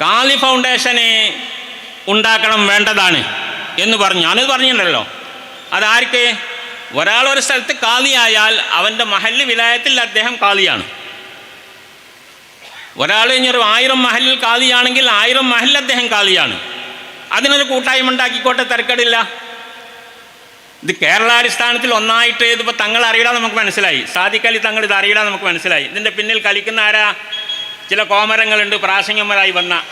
കാലി ഫൗണ്ടേഷന് ഉണ്ടാക്കണം വേണ്ടതാണ് എന്ന് പറഞ്ഞു. ഞാനത് പറഞ്ഞിട്ടുണ്ടല്ലോ. അതാർക്ക്? ഒരാൾ ഒരു സ്ഥലത്ത് കാലിയായാൽ അവന്റെ മഹല്ല് വിലായത്തിൽ അദ്ദേഹം കാലിയാണ് ഒരാൾ ഇനിയൊരു ആയിരം മഹലിൽ കാലിയാണെങ്കിൽ ആയിരം മഹലിൽ അദ്ദേഹം കാലിയാണ് അതിനൊരു കൂട്ടായ്മ ഉണ്ടാക്കിക്കോട്ടെ തിരക്കടില്ല. ഇത് കേരളാടിസ്ഥാനത്തിൽ ഒന്നായിട്ട് ഇതിപ്പോൾ തങ്ങൾ അറിയില്ല നമുക്ക് മനസ്സിലായി. സാദിക്കലി തങ്ങൾ ഇത് അറിയില്ല നമുക്ക് മനസ്സിലായി. ഇതിന്റെ പിന്നിൽ കളിക്കുന്ന ആരാ? ചില കോമരങ്ങളുണ്ട് പ്രാസംഗന്മാരായി വന്ന.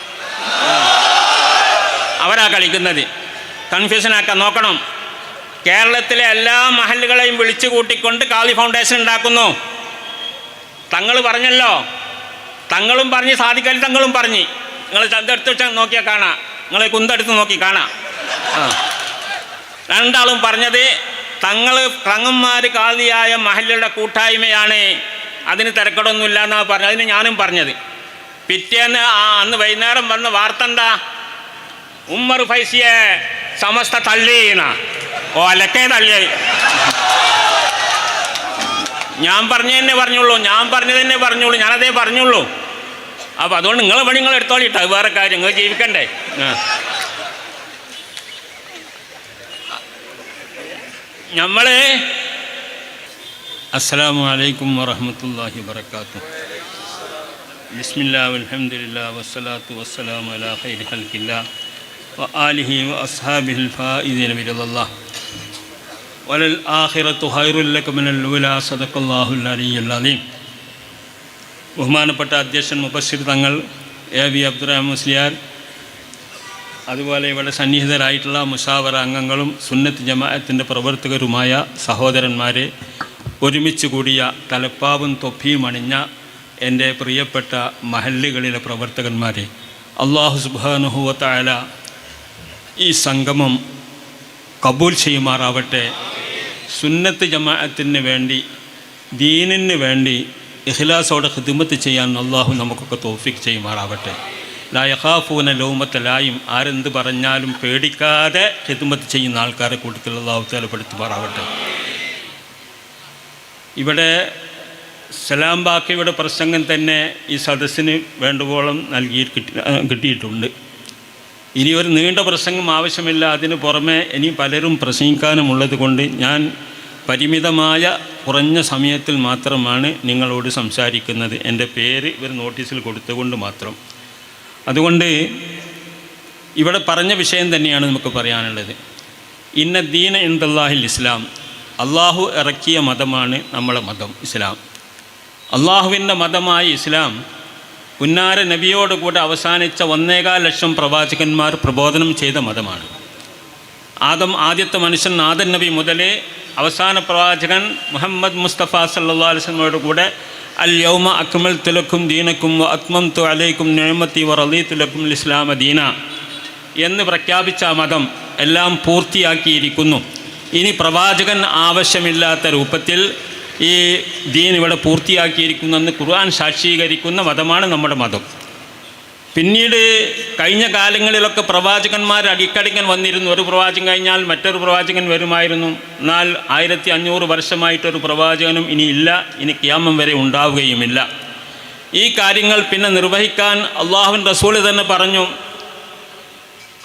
അവരാ കളിക്കുന്നത്. കൺഫ്യൂഷനാക്കാൻ നോക്കണം. കേരളത്തിലെ എല്ലാ മഹലുകളെയും വിളിച്ചു കൂട്ടിക്കൊണ്ട് കാളി ഫൗണ്ടേഷൻ ഉണ്ടാക്കുന്നു. തങ്ങൾ പറഞ്ഞല്ലോ. തങ്ങളും പറഞ്ഞ് സാധിക്കാൻ തങ്ങളും പറഞ്ഞ്. നിങ്ങൾ ചന്തെടുത്ത് വെച്ചാൽ നോക്കിയാൽ കാണാം. നിങ്ങൾ കുന്തെടുത്ത് നോക്കി കാണാം. രണ്ടാളും പറഞ്ഞത് തങ്ങൾ തങ്ങന്മാർ കാളിയായ മഹലുകളുടെ കൂട്ടായ്മയാണ്. അതിന് തിരക്കടൊന്നുമില്ല എന്നാണ് പറഞ്ഞത്. അതിന് ഞാനും പറഞ്ഞത്. പിറ്റേന്ന് ആ അന്ന് വൈകുന്നേരം വന്ന വാർത്ത എന്താ ഉമ്മർ ഫൈസിയെ സമസ്ത തള്ളീന ഓ അലക്കേ തള്ളിയ ഞാൻ പറഞ്ഞു തന്നെ പറഞ്ഞുള്ളൂ ഞാൻ പറഞ്ഞത് തന്നെ പറഞ്ഞുള്ളൂ ഞാനതേ പറഞ്ഞുള്ളൂ. അപ്പോൾ അതുകൊണ്ട് നിങ്ങളെ പണി നിങ്ങൾ എടുത്തോളിട്ടോ വേറെ കാര്യം നിങ്ങൾ ജീവിക്കണ്ടേ? നമ്മൾ അസ്സാം വലൈക്കും വാഹമത്തല്ലാഹി വബർക്കാത്തു വസ്സലാത്തു അലാ അലീം. ബഹുമാനപ്പെട്ട അധ്യക്ഷൻ മുബസ്സിർ തങ്ങൾ എ വി അബ്ദുറഹ്മാൻ മുസ്ലിയാർ അതുപോലെ ഇവിടെ സന്നിഹിതരായിട്ടുള്ള മുഷാവറ അംഗങ്ങളും സുന്നത്ത് ജമാഅത്തിന്റെ പ്രവർത്തകരുമായ സഹോദരന്മാരെ ഒരുമിച്ച് കൂടിയ തലപ്പാവും തൊപ്പിയും അണിഞ്ഞ എന്റെ പ്രിയപ്പെട്ട മഹല്ലുകളിലെ പ്രവർത്തകന്മാരെ അള്ളാഹു സുബാനുഹുവത്തായ ഈ സംഗമം കബൂൽ ചെയ്യുമാറാവട്ടെ. സുന്നത്ത് ജമാഅത്തിന് വേണ്ടി ദീനിന് വേണ്ടി ഇഖ്ലാസോടെ ഹിദ്മത്ത് ചെയ്യാൻ അള്ളാഹു നമുക്കൊക്കെ തോഫിക്ക് ചെയ്യുമാറാവട്ടെ. ലായഹാഫൂന ലൗമത്തലായും ആരെന്ത് പറഞ്ഞാലും പേടിക്കാതെ ഹിദ്മത്ത് ചെയ്യുന്ന ആൾക്കാരെ കൂട്ടത്തിൽ അള്ളാഹു തലപ്പെടുത്തുമാറാവട്ടെ ഇവിടെ സലാം ബാക്കിയുടെ പ്രസംഗം തന്നെ ഈ സദസ്സിന് വേണ്ടുവോളം നൽകി കിട്ടി കിട്ടിയിട്ടുണ്ട്. ഇനി ഒരു നീണ്ട പ്രസംഗം ആവശ്യമില്ല. അതിന് പുറമെ ഇനി പലരും പ്രസംഗിക്കാനുമുള്ളത് കൊണ്ട് ഞാൻ പരിമിതമായ കുറഞ്ഞ സമയത്തിൽ മാത്രമാണ് നിങ്ങളോട് സംസാരിക്കുന്നത്. എന്റെ പേര് ഇവർ നോട്ടീസിൽ കൊടുത്തുകൊണ്ട് മാത്രം. അതുകൊണ്ട് ഇവിടെ പറഞ്ഞ വിഷയം തന്നെയാണ് നമുക്ക് പറയാനുള്ളത്. ഇന്ന ദീന ഇന്ദല്ലാഹിൽ ഇസ്ലാം. അള്ളാഹു ഇറക്കിയ മതമാണ് നമ്മളെ മതം ഇസ്ലാം. അള്ളാഹുവിന്റെ മതമായ ഇസ്ലാം പുന്നാര നബിയോടുകൂടെ അവസാനിച്ച ഒന്നേകാൽ ലക്ഷം പ്രവാചകന്മാർ പ്രബോധനം ചെയ്ത മതമാണ്. ആദം ആദ്യത്തെ മനുഷ്യൻ ആദൻ നബി മുതലേ അവസാന പ്രവാചകൻ മുഹമ്മദ് മുസ്തഫ സല്ലാ കൂടെ അൽ യൗമ അക്മൽ തുലക്കും ദീനക്കും വ അത്മം തു അലൈക്കും നിഴമത്തി വ റലീ തുലക്കും ഇസ്ലാമ ദീന എന്ന് പ്രഖ്യാപിച്ച മതം എല്ലാം പൂർത്തിയാക്കിയിരിക്കുന്നു. ഇനി പ്രവാചകൻ ആവശ്യമില്ലാത്ത രൂപത്തിൽ ഈ ദീൻ ഇവിടെ പൂർത്തിയാക്കിയിരിക്കുന്നെന്ന് ഖുർആൻ സാക്ഷീകരിക്കുന്ന മതമാണ് നമ്മുടെ മതം. പിന്നീട് കഴിഞ്ഞ കാലങ്ങളിലൊക്കെ പ്രവാചകന്മാർ അടിക്കടിക്കൻ വന്നിരുന്നു. ഒരു പ്രവാചകൻ കഴിഞ്ഞാൽ മറ്റൊരു പ്രവാചകൻ വരുമായിരുന്നു. എന്നാൽ ആയിരത്തി അഞ്ഞൂറ് വർഷമായിട്ടൊരു പ്രവാചകനും ഇനി ഇല്ല. ഇനി ക്യാമം വരെ ഉണ്ടാവുകയുമില്ല. ഈ കാര്യങ്ങൾ പിന്നെ നിർവഹിക്കാൻ അള്ളാഹുൻ റസൂൽ തന്നെ പറഞ്ഞു.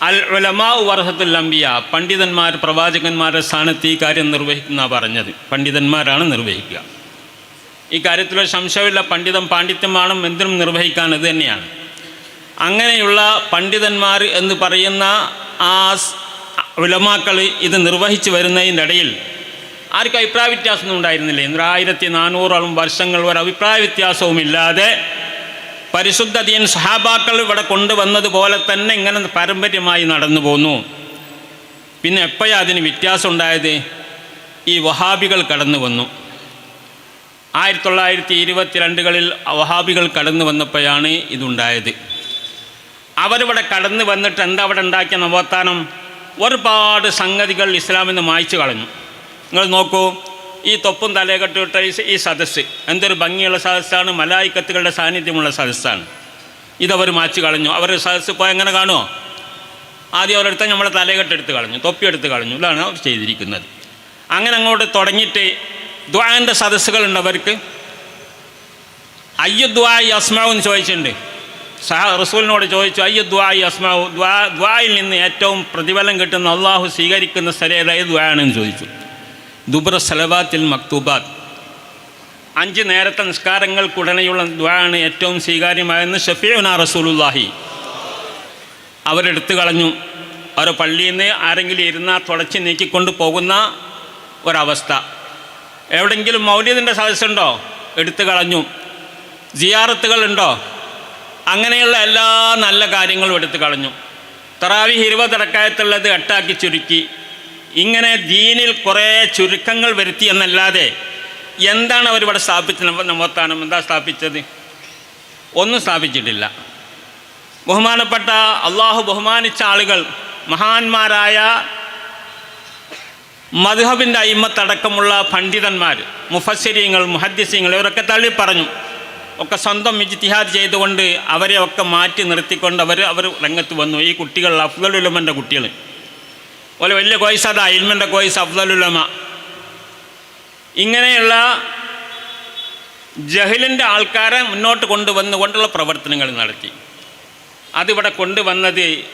അൽ ഉലമാ വർഹത്തുൽ അംബിയ. പണ്ഡിതന്മാർ പ്രവാചകന്മാരുടെ സ്ഥാനത്ത് ഈ കാര്യം നിർവഹിക്കുന്ന പറഞ്ഞത്. പണ്ഡിതന്മാരാണ് നിർവഹിക്കുക. ഈ കാര്യത്തിൽ സംശയമില്ല. പണ്ഡിതം പാണ്ഡിത്യമാണ് എന്തിനും നിർവഹിക്കാൻ ഇത് തന്നെയാണ്. അങ്ങനെയുള്ള പണ്ഡിതന്മാർ എന്ന് പറയുന്ന ആ ഉലമാക്കൾ ഇത് നിർവഹിച്ചു വരുന്നതിന്റെ ഇടയിൽ ആർക്കും അഭിപ്രായ വ്യത്യാസമൊന്നും ഉണ്ടായിരുന്നില്ല. ആയിരത്തി നാനൂറോളം വർഷങ്ങൾ ഒരു അഭിപ്രായ വ്യത്യാസവുമില്ലാതെ പരിശുദ്ധ ദീൻ സഹാബാക്കൾ ഇവിടെ കൊണ്ടുവന്നതുപോലെ തന്നെ ഇങ്ങനെ പാരമ്പര്യമായി നടന്നു പോന്നു. പിന്നെ എപ്പോഴാണ് അതിന് വ്യത്യാസം ഉണ്ടായത്? ഈ വഹാബികൾ കടന്നു വന്നു. ആയിരത്തി തൊള്ളായിരത്തി ഇരുപത്തിരണ്ടുകളിൽ വഹാബികൾ കടന്നു വന്നപ്പോഴാണ് ഇതുണ്ടായത്. അവരിവിടെ കടന്നു വന്നിട്ട് എന്താ അവിടെ ഉണ്ടാക്കിയ നവോത്ഥാനം? ഒരുപാട് സംഗതികൾ ഇസ്ലാമിൽ നിന്ന് മായ്ച്ചു കളഞ്ഞു. നിങ്ങൾ നോക്കൂ ഈ തൊപ്പും തലയെക്കെട്ടിട്ട ഈ- സദസ്സ്. എന്തൊരു ഭംഗിയുള്ള സദസ്സാണ്. മലായിക്കത്തുകളുടെ സാന്നിധ്യമുള്ള സദസ്സാണ്. ഇതവർ മാച്ച് കളഞ്ഞു. അവരുടെ സദസ്സ് പോയി എങ്ങനെ കാണുമോ ആദ്യം അവരെടുത്ത് നമ്മളെ തലകെട്ടെടുത്ത് കളഞ്ഞു. തൊപ്പി എടുത്ത് കളഞ്ഞു. ഇതാണ് അവർ ചെയ്തിരിക്കുന്നത്. അങ്ങനെ അങ്ങോട്ട് തുടങ്ങിയിട്ട് ദ്വാന്റെ സദസ്സുകളുണ്ട് അവർക്ക്. അയ്യുദ്വായി അസ്മാവ് എന്ന് ചോദിച്ചിട്ടുണ്ട്. സഹ റസൂലിനോട് ചോദിച്ചു അയ്യ ദ്വായി അസ്മാവു ദ്വാ ദ്വായിൽ നിന്ന് ഏറ്റവും പ്രതിഫലം കിട്ടുന്ന അള്ളാഹു സ്വീകരിക്കുന്ന സ്ഥലം ദ്വായാണെന്ന് ചോദിച്ചു. ദുബ്ര സലവാത്തിൽ മക്തൂബാത്ത്. അഞ്ച് നേരത്തെ നിസ്കാരങ്ങൾക്കുടനെയുള്ള ദ്വാണ് ഏറ്റവും സ്വീകാര്യമായെന്ന് ഷഫീന റസൂലുല്ലാഹി അവരെടുത്തു കളഞ്ഞു. അവർ പള്ളിയിൽ നിന്ന് ആരെങ്കിലും ഇരുന്നാൽ തുടച്ച് നീക്കിക്കൊണ്ട് പോകുന്ന ഒരവസ്ഥ. എവിടെങ്കിലും മൗല്യത്തിന്റെ സദസ്സുണ്ടോ? എടുത്തു കളഞ്ഞു. ജിയാറത്തുകളുണ്ടോ അങ്ങനെയുള്ള എല്ലാ നല്ല കാര്യങ്ങളും എടുത്തു കളഞ്ഞു. തറാവി ഇരുപതടക്കായത്തുള്ളത് എട്ടാക്കി ചുരുക്കി. ഇങ്ങനെ ദീനിൽ കുറേ ചുരുക്കങ്ങൾ വരുത്തി എന്നല്ലാതെ എന്താണ് അവരിവിടെ സ്ഥാപിച്ചത്? നമ്മത്താണ് എന്താ സ്ഥാപിച്ചത്? ഒന്നും സ്ഥാപിച്ചിട്ടില്ല. ബഹുമാനപ്പെട്ട അള്ളാഹു ബഹുമാനിച്ച ആളുകൾ മഹാന്മാരായ മധുഹബിന്റെ അയിമത്തടക്കമുള്ള പണ്ഡിതന്മാർ മുഫസരിങ്ങൾ മുഹദ്സിങ്ങൾ ഇവരൊക്കെ തള്ളി പറഞ്ഞു ഒക്കെ സ്വന്തം ഇജ്തിഹാദ് ചെയ്തുകൊണ്ട് അവരെ ഒക്കെ മാറ്റി നിർത്തിക്കൊണ്ട് അവർ അവർ രംഗത്ത് വന്നു. ഈ കുട്ടികൾ അഫ്ദലുലമന്റെ കുട്ടികൾ പോലെ വലിയ അതാ ഇൽമന്റെ കോയ്സ് അഫ്ദലുലമ. ഇങ്ങനെയുള്ള ജഹിലിന്റെ ആൾക്കാരെ മുന്നോട്ട് കൊണ്ടുവന്നുകൊണ്ടുള്ള പ്രവർത്തനങ്ങൾ നടത്തി. അതിവിടെ കൊണ്ടുവന്നത്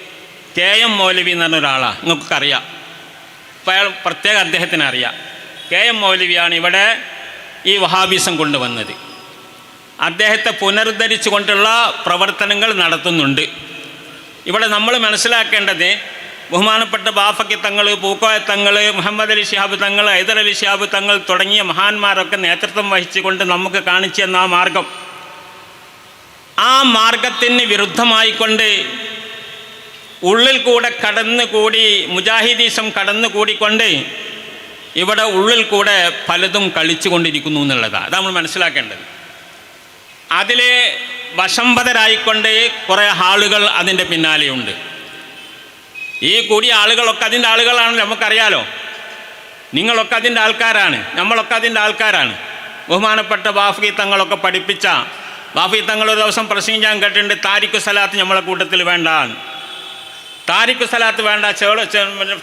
കെ എം മൗലവി എന്ന് പറഞ്ഞ ഒരാളാണ് നിങ്ങൾക്കൊക്കെ അറിയാം അയാൾ പ്രത്യേക അദ്ദേഹത്തിന് അറിയാം. കെ എം മൗലവിയാണ് ഇവിടെ ഈ വഹാബീസം കൊണ്ടുവന്നത്. അദ്ദേഹത്തെ പുനരുദ്ധരിച്ചു കൊണ്ടുള്ള പ്രവർത്തനങ്ങൾ നടത്തുന്നുണ്ട്. ഇവിടെ നമ്മൾ മനസ്സിലാക്കേണ്ടത് ബഹുമാനപ്പെട്ട ബാഫക്കി തങ്ങൾ പൂക്കോയ തങ്ങൾ മുഹമ്മദ് അലി ഷിഹാബ് തങ്ങൾ ഹൈദർ അലി ഷിഹാബ് തങ്ങൾ തുടങ്ങിയ മഹാന്മാരൊക്കെ നേതൃത്വം വഹിച്ചുകൊണ്ട് നമുക്ക് കാണിച്ചു തന്ന ആ മാർഗം. ആ മാർഗത്തിന് വിരുദ്ധമായിക്കൊണ്ട് ഉള്ളിൽ കൂടെ കടന്നുകൂടി മുജാഹിദീസം കടന്നുകൂടിക്കൊണ്ട് ഇവിടെ ഉള്ളിൽ കൂടെ പലതും കളിച്ചുകൊണ്ടിരിക്കുന്നു എന്നുള്ളതാണ് അത് നമ്മൾ മനസ്സിലാക്കേണ്ടത്. അതിൽ വശംബതരായിക്കൊണ്ട് കുറേ ആളുകൾ അതിന്റെ പിന്നാലെയുണ്ട്. ഈ കൂടിയ ആളുകളൊക്കെ അതിന്റെ ആളുകളാണല്ലോ നമുക്കറിയാലോ. നിങ്ങളൊക്കെ അതിന്റെ ആൾക്കാരാണ്. നമ്മളൊക്കെ അതിന്റെ ആൾക്കാരാണ്. ബഹുമാനപ്പെട്ട ബാഫി തങ്ങളൊക്കെ പഠിപ്പിച്ച ബാഫി തങ്ങൾ ഒരു ദിവസം പ്രസംഗിക്കാൻ കേട്ടിട്ടുണ്ട് താരിഖു സലാത്ത് നമ്മളെ കൂട്ടത്തിൽ വേണ്ട താരിഖു സലാത്ത് വേണ്ട ചേള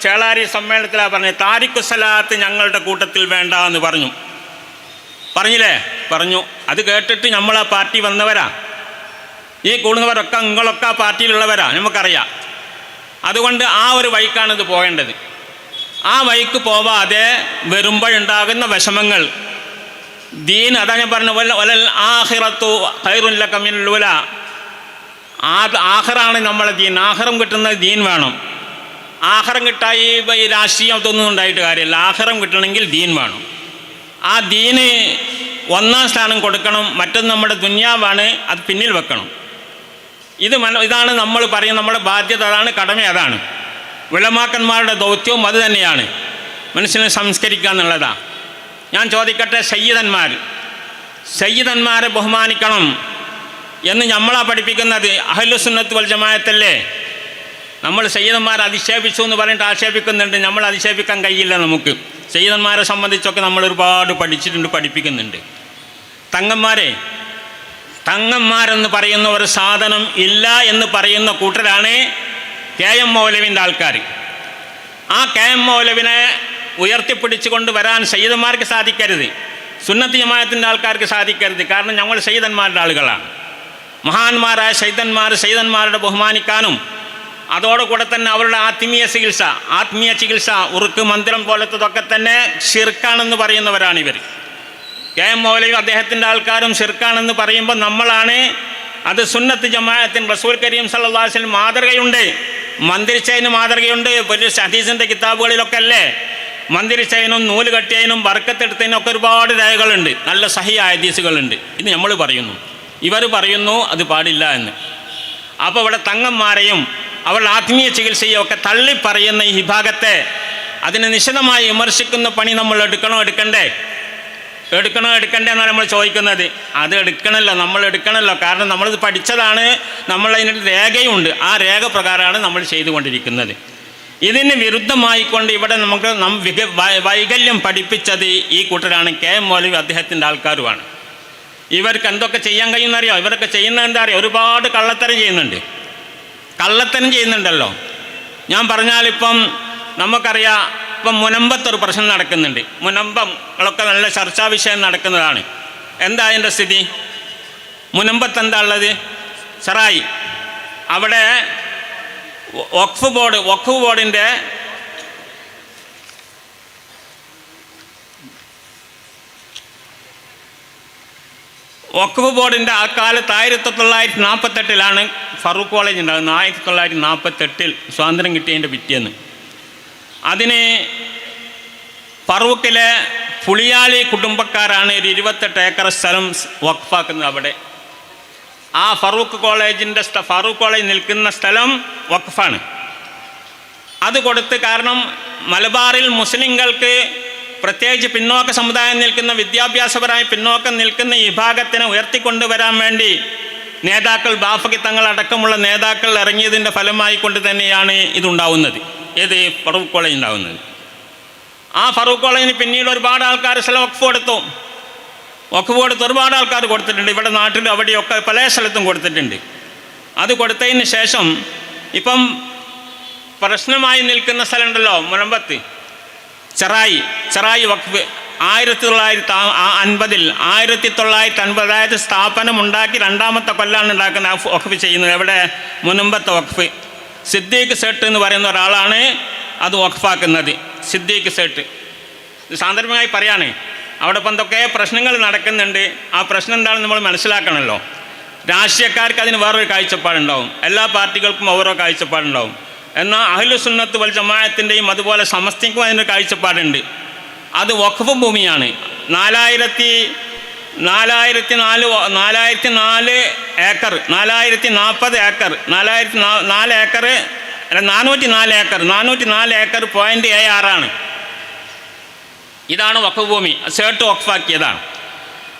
ചേളാരി സമ്മേളനത്തിലാണ് പറഞ്ഞത് താരിഖു സലാത്ത് ഞങ്ങളുടെ കൂട്ടത്തിൽ വേണ്ട എന്ന് പറഞ്ഞു. പറഞ്ഞില്ലേ? പറഞ്ഞു. അത് കേട്ടിട്ട് നമ്മൾ ആ പാർട്ടി വന്നവരാ. ഈ കൂടുന്നവരൊക്കെ നിങ്ങളൊക്കെ ആ പാർട്ടിയിലുള്ളവരാ നമുക്കറിയാം. അതുകൊണ്ട് ആ ഒരു വഴിക്കാണ് ഇത് പോകേണ്ടത്. ആ വഴിക്ക് പോവാതെ വരുമ്പോഴുണ്ടാകുന്ന വിഷമങ്ങൾ. ദീൻ അതാ ഞാൻ പറഞ്ഞു വലൽ ആഹിറത്തു ഹൈറുല്ല കമ്മിനുല ആ ആഹറാണ് നമ്മളെ ദീൻ. ആഹറം കിട്ടുന്ന ദീൻ വേണം. ആഹറം കിട്ടായി ഈ രാഷ്ട്രീയം ഇതൊന്നും ഉണ്ടായിട്ട് കാര്യമില്ല. ആഹറം കിട്ടണമെങ്കിൽ ദീൻ വേണം. ആ ദീന് ഒന്നാം സ്ഥാനം കൊടുക്കണം. മറ്റൊന്ന് നമ്മുടെ ദുന്യാവാണ് അത് പിന്നിൽ വെക്കണം. ഇത് മന ഇതാണ് നമ്മൾ പറയുന്നത് നമ്മുടെ ബാധ്യത അതാണ് കടമ അതാണ്. വിളമാക്കന്മാരുടെ ദൗത്യവും അത് തന്നെയാണ്. മനുഷ്യനെ സംസ്കരിക്കുക എന്നുള്ളതാണ് ഞാൻ ചോദിക്കട്ടെ സയ്യിദന്മാർ സയ്യിദന്മാരെ ബഹുമാനിക്കണം എന്ന് നമ്മളാ പഠിപ്പിക്കുന്നത് അഹലുസുന്നത്ത് വൽ ജമായത്തല്ലേ നമ്മൾ സയ്യിദന്മാരെ അധിക്ഷേപിച്ചു എന്ന് പറഞ്ഞിട്ട് ആക്ഷേപിക്കുന്നുണ്ട് നമ്മൾ അധിക്ഷേപിക്കാൻ കഴിയില്ല നമുക്ക്. സയ്യിദന്മാരെ സംബന്ധിച്ചൊക്കെ നമ്മൾ ഒരുപാട് പഠിച്ചിട്ടുണ്ട് പഠിപ്പിക്കുന്നുണ്ട്. തങ്ങന്മാരെ തങ്ങന്മാരെന്ന് പറയുന്ന ഒരു സാധനം ഇല്ല എന്ന് പറയുന്ന കൂട്ടരാണ് കെ എം മൗലവിന്റെ ആൾക്കാർ ആ കെ എം മൗലവിനെ ഉയർത്തിപ്പിടിച്ചുകൊണ്ട് വരാൻ സയ്യിദന്മാർക്ക് സാധിക്കരുത്. സുന്നത്തി ജമായത്തിന്റെ ആൾക്കാർക്ക് സാധിക്കരുത്. കാരണം ഞങ്ങൾ സയ്യിദന്മാരുടെ ആളുകളാണ്. മഹാന്മാരായ സൈതന്മാർ സൈതന്മാരുടെ ബഹുമാനിക്കാനും അതോടുകൂടെ തന്നെ അവരുടെ ആത്മീയ ചികിത്സ ആത്മീയ ചികിത്സ ഉറുക്ക് മന്ദിരം പോലത്തതൊക്കെ തന്നെ ഷിർക്കാണെന്ന് പറയുന്നവരാണ് ഇവർ കെ എം മൗലവി അദ്ദേഹത്തിന്റെ ആൾക്കാരും ഷിർക്കാണെന്ന് പറയുമ്പോൾ നമ്മളാണ് അത് സുന്നത്ത് ജമാഅത്തിന് റസൂൽ കരീം സല്ലാസിൽ മാതൃകയുണ്ട്. മന്ദിരിച്ചതിന് മാതൃകയുണ്ട്. വലിയ ഹദീസിന്റെ കിതാബുകളിലൊക്കെ അല്ലേ? മന്ദിരിച്ചതിനും നൂൽ കെട്ടിയതിനും വർക്കത്തെടുത്തതിനും ഒക്കെ ഒരുപാട് രേഖകളുണ്ട്. നല്ല സഹി ഹദീസുകളുണ്ട്. ഇത് നമ്മൾ പറയുന്നു. ഇവർ പറയുന്നു അത് പാടില്ല എന്ന്. അപ്പോൾ ഇവിടെ തങ്ങന്മാരെയും അവൾ ആത്മീയ ചികിത്സയും ഒക്കെ തള്ളിപ്പറയുന്ന ഈ വിഭാഗത്തെ അതിനെ നിശിതമായി വിമർശിക്കുന്ന പണി നമ്മൾ എടുക്കണോ എടുക്കണ്ടേ? എടുക്കണോ എടുക്കണ്ടേ എന്നാണ് നമ്മൾ ചോദിക്കുന്നത്. അത് എടുക്കണമല്ലോ നമ്മൾ എടുക്കണമല്ലോ കാരണം നമ്മളിത് പഠിച്ചതാണ് നമ്മളതിന് രേഖയുണ്ട്. ആ രേഖ പ്രകാരമാണ് നമ്മൾ ചെയ്തുകൊണ്ടിരിക്കുന്നത്. ഇതിന് വിരുദ്ധമായിക്കൊണ്ട് ഇവിടെ നമുക്ക് വൈകല്യം പഠിപ്പിച്ചത് ഈ കൂട്ടരാണ് കെ എം മൗലവി അദ്ദേഹത്തിന്റെ ആൾക്കാരുമാണ്. ഇവർക്ക് എന്തൊക്കെ ചെയ്യാൻ കഴിയുമെന്നറിയോ ഇവരൊക്കെ ചെയ്യുന്ന എന്താ അറിയോ? ഒരുപാട് കള്ളത്തരം ചെയ്യുന്നുണ്ട്. കള്ളത്തരം ചെയ്യുന്നുണ്ടല്ലോ. ഞാൻ പറഞ്ഞാലിപ്പം നമുക്കറിയാം ഇപ്പം മുനമ്പത്തൊരു പ്രശ്നം നടക്കുന്നുണ്ട്. മുനമ്പങ്ങളൊക്കെ നല്ല ചർച്ചാ വിഷയം നടക്കുന്നതാണ്. എന്താ അതിന്റെ സ്ഥിതി? മുനമ്പത്ത് എന്താ ഉള്ളത്? സറായി അവിടെ വഖഫ് ബോർഡ് വഖഫ് ബോർഡിന്റെ വഖഫ് ബോർഡിന്റെ ആ കാലത്ത് ആയിരത്തി തൊള്ളായിരത്തി നാൽപ്പത്തെട്ടിലാണ് ഫറൂഖ് കോളേജ് ഉണ്ടാകുന്നത് ആയിരത്തി തൊള്ളായിരത്തി നാൽപ്പത്തെട്ടിൽ സ്വാതന്ത്ര്യം കിട്ടിയതിന്റെ പിറ്റേന്ന്. അതിന് ഫറൂഖിലെ പുളിയാളി കുടുംബക്കാരാണ് ഒരു ഇരുപത്തെട്ട് ഏക്കർ സ്ഥലം വഖഫാക്കുന്നത് അവിടെ. ആ ഫറൂഖ് കോളേജിന്റെ ഫറൂഖ് കോളേജ് നിൽക്കുന്ന സ്ഥലം വഖഫാണ്. അത് കൊടുത്ത് കാരണം മലബാറിൽ മുസ്ലിങ്ങൾക്ക് പ്രത്യേകിച്ച് പിന്നോക്ക സമുദായം നിൽക്കുന്ന വിദ്യാഭ്യാസപരമായി പിന്നോക്കം നിൽക്കുന്ന ഈ വിഭാഗത്തിനെ ഉയർത്തിക്കൊണ്ടുവരാൻ വേണ്ടി നേതാക്കൾ ബാഫക്കി തങ്ങളടക്കമുള്ള നേതാക്കൾ ഇറങ്ങിയതിന്റെ ഫലമായി കൊണ്ട് തന്നെയാണ് ഇതുണ്ടാവുന്നത്. ഏത് ഫറൂഖ് കോളേജ് ഉണ്ടാകുന്നത് ആ ഫറൂഖ് കോളേജിന് പിന്നീട് ഒരുപാട് ആൾക്കാർ സ്ഥലം വഖഫ് കൊടുത്തു. വഖഫ് കൊടുത്ത് ഒരുപാട് ആൾക്കാർ കൊടുത്തിട്ടുണ്ട്. ഇവിടെ നാട്ടിലും അവിടെയൊക്കെ പല സ്ഥലത്തും കൊടുത്തിട്ടുണ്ട്. അത് കൊടുത്തതിന് ശേഷം ഇപ്പം പ്രശ്നമായി നിൽക്കുന്ന സ്ഥലമുണ്ടല്ലോ മുനമ്പത്ത് ചെറായി ചെറായി വഖഫ്. ആയിരത്തി തൊള്ളായിരത്തി അൻപതിൽ ആയിരത്തി തൊള്ളായിരത്തി അൻപത് അതായത് സ്ഥാപനം ഉണ്ടാക്കി രണ്ടാമത്തെ കൊല്ലാണ് ഉണ്ടാക്കുന്ന വഖഫ് ചെയ്യുന്നത്. എവിടെ? മുനമ്പത്തെ വഖഫ്. സിദ്ദീഖ് സേട്ട് എന്ന് പറയുന്ന ഒരാളാണ് അത് വഖഫാക്കുന്നത്. സിദ്ദീഖ് സേട്ട്. സാന്ദർഭികമായി പറയുകയാണ് അവിടെ ഇപ്പം എന്തൊക്കെ പ്രശ്നങ്ങൾ നടക്കുന്നുണ്ട്. ആ പ്രശ്നം എന്താണെന്ന് നമ്മൾ മനസ്സിലാക്കണമല്ലോ. രാഷ്ട്രീയക്കാർക്ക് അതിന് വേറൊരു കാഴ്ചപ്പാടുണ്ടാവും. എല്ലാ പാർട്ടികൾക്കും ഓരോ കാഴ്ചപ്പാടുണ്ടാവും. എന്നാൽ അഹ്ലു സുന്നത്ത് വൽ ജമായത്തിന്റെയും അതുപോലെ സമസ്തിക്കും അതിനൊരു കാഴ്ചപ്പാടുണ്ട്. അത് വഖഫ് ഭൂമിയാണ്. നാലായിരത്തി നാലായിരത്തി നാല് നാലായിരത്തി നാല് ഏക്കർ നാലായിരത്തി നാൽപ്പത് ഏക്കർ നാലായിരത്തി നാല് ഏക്കർ അല്ല നാനൂറ്റി നാല് ഏക്കർ നാനൂറ്റി നാല് ഏക്കർ പോയിന്റ് എ ആറാണ് ഇതാണ് വഖഫ് ഭൂമി സേട്ട് വഖഫാക്കിയതാണ്.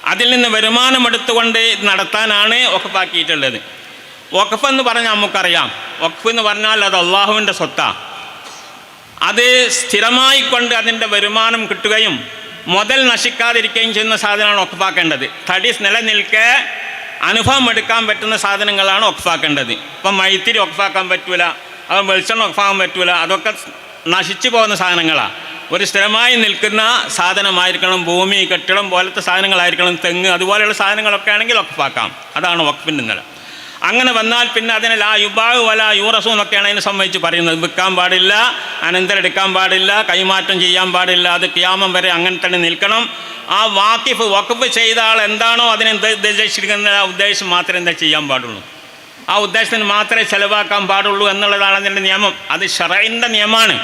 അതിൽ നിന്ന് വരുമാനം എടുത്തുകൊണ്ട് നടത്താനാണ് വഖഫാക്കിയിട്ടുള്ളത്. വഖഫ് എന്ന് പറഞ്ഞാൽ നമുക്കറിയാം. വഖഫ് എന്ന് പറഞ്ഞാൽ അത് അള്ളാഹുവിന്റെ സ്വത്താണ് അത് സ്ഥിരമായി കൊണ്ട് അതിന്റെ വരുമാനം കിട്ടുകയും മുതൽ നശിക്കാതിരിക്കുകയും ചെയ്യുന്ന സാധനമാണ് ഒക്കപ്പാക്കേണ്ടത് തടി നിലനിൽക്കെ അനുഭവം എടുക്കാൻ പറ്റുന്ന സാധനങ്ങളാണ് ഒക്ഫാക്കേണ്ടത്. ഇപ്പം മൈത്തിരി ഒക്ഫാക്കാൻ പറ്റൂല അത് വെളിച്ചെണ്ണ ഒക്ഫാക്കാൻ പറ്റൂല അതൊക്കെ നശിച്ചു പോകുന്ന സാധനങ്ങളാണ് ഒരു സ്ഥിരമായി നിൽക്കുന്ന സാധനമായിരിക്കണം ഭൂമി കെട്ടിടം പോലത്തെ സാധനങ്ങളായിരിക്കണം തെങ്ങ് അതുപോലെയുള്ള സാധനങ്ങളൊക്കെ ആണെങ്കിൽ ഒക്ഫാക്കാം. അതാണ് വഖഫിന്റെ നില. അങ്ങനെ വന്നാൽ പിന്നെ അതിനെ ലാ യുബാവ് വല യൂറസു എന്നൊക്കെയാണ് അതിനെ സംബന്ധിച്ച് പറയുന്നത്. വിൽക്കാൻ പാടില്ല അനന്തരം എടുക്കാൻ പാടില്ല കൈമാറ്റം ചെയ്യാൻ പാടില്ല അത് ക്യാമം വരെ അങ്ങനെ തന്നെ നിൽക്കണം. ആ വാക്കിഫ് വഖഫ് ചെയ്ത ആൾ എന്താണോ അതിനെ ഉദ്ദേശിച്ചിരിക്കുന്ന ഉദ്ദേശിച്ചിരിക്കുന്നത് ആ ഉദ്ദേശം മാത്രമേ എന്താ ചെയ്യാൻ പാടുള്ളൂ. ആ ഉദ്ദേശത്തിന് മാത്രമേ ചിലവാക്കാൻ പാടുള്ളൂ എന്നുള്ളതാണ് അതിന്റെ നിയമം. അത് ഷറൈന്റെ നിയമമാണ്.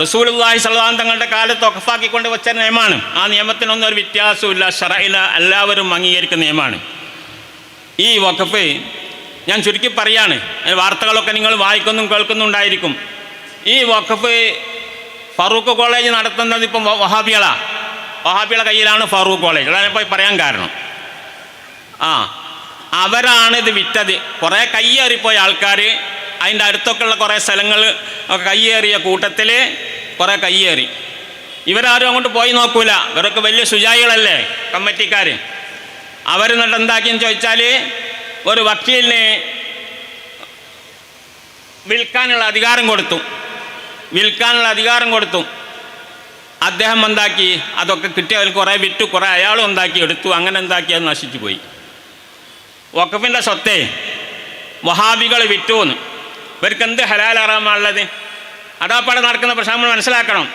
റസൂലുള്ളാഹി സ്വല്ലല്ലാഹു തങ്ങളുടെ കാലത്ത് ഒക്കഫാക്കിക്കൊണ്ട് വെച്ച നിയമമാണ്. ആ നിയമത്തിനൊന്നും ഒരു വ്യത്യാസമില്ല ഷറയില എല്ലാവരും അംഗീകരിക്കുന്ന നിയമമാണ്. ഈ വഖഫ് ഞാൻ ചുരുക്കി പറയാണ്. വാർത്തകളൊക്കെ നിങ്ങൾ വായിക്കുന്നും കേൾക്കുന്നുണ്ടായിരിക്കും ഈ വഖഫ് ഫറൂഖ് കോളേജ് നടത്തുന്നത് ഇപ്പം വഹാബികളാ. വഹാബികളെ കയ്യിലാണ് ഫറൂഖ് കോളേജ്. അതാണ് ഇപ്പോൾ പറയാൻ കാരണം. ആ അവരാണ് ഇത് വിറ്റത്. കുറേ കയ്യേറിപ്പോയ ആൾക്കാർ അതിന്റെ അടുത്തൊക്കെയുള്ള കുറേ സ്ഥലങ്ങൾ ഒക്കെ കയ്യേറിയ കൂട്ടത്തിൽ കുറേ കയ്യേറി. ഇവരാരും അങ്ങോട്ട് പോയി നോക്കൂല. ഇവരൊക്കെ വലിയ ശുചായികളല്ലേ കമ്മിറ്റിക്കാർ അവർ എന്നിട്ട് എന്താക്കിയെന്ന് ചോദിച്ചാൽ ഒരു വക്കീലിനെ വിൽക്കാനുള്ള അധികാരം കൊടുത്തു. വിൽക്കാനുള്ള അധികാരം കൊടുത്തു. അദ്ദേഹം എന്താക്കി? അതൊക്കെ കിട്ടിയവർ കുറേ വിറ്റു കുറേ അയാളും എന്താക്കി? എടുത്തു. അങ്ങനെ എന്താക്കി? അത് നശിച്ചു പോയി. വക്കഫിന്റെ സ്വത്തേ വഹാബികൾ വിറ്റുവെന്ന് ഇവർക്ക് എന്ത് ഹലാൽ ഹറാമാണുള്ളത് അതാപ്പാടെ നടക്കുന്ന പ്രശ്നം നമ്മൾ മനസ്സിലാക്കണം.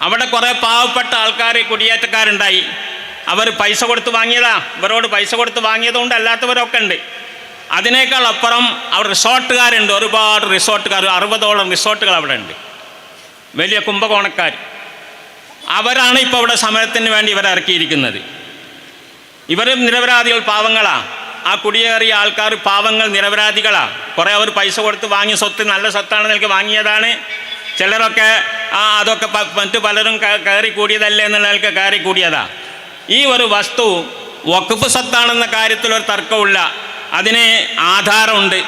അവിടെ കുറേ പാവപ്പെട്ട ആൾക്കാർ കുടിയേറ്റക്കാരുണ്ടായി. അവർ പൈസ കൊടുത്ത് വാങ്ങിയതാ. ഇവരോട് പൈസ കൊടുത്ത് വാങ്ങിയതുകൊണ്ട് അല്ലാത്തവരൊക്കെ ഉണ്ട്. അതിനേക്കാൾ അപ്പുറം അവർ റിസോർട്ടുകാരുണ്ട്. ഒരുപാട് റിസോർട്ടുകാർ അറുപതോളം റിസോർട്ടുകൾ അവിടെ ഉണ്ട്. വലിയ കുംഭകോണക്കാർ. അവരാണ് ഇപ്പോൾ ഇവിടെ സമരത്തിന് വേണ്ടി ഇവരെ ഇവരും നിരപരാധികൾ പാവങ്ങളാ. ആ കുടിയേറിയ ആൾക്കാർ പാവങ്ങൾ നിരപരാധികളാ. കുറേ അവർ പൈസ കൊടുത്ത് വാങ്ങിയ സ്വത്ത് നല്ല സ്വത്താണ് നിനക്ക് വാങ്ങിയതാണ്. ചിലരൊക്കെ ആ അതൊക്കെ മറ്റു പലരും കയറി കൂടിയതല്ലേ എന്നുള്ള നിലയ്ക്ക് കയറി കൂടിയതാ. ഈ ഒരു വസ്തു വഖഫ് സ്വത്താണെന്ന കാര്യത്തിൽ ഒരു തർക്കമില്ല അതിന് ആധാരമുണ്ട്.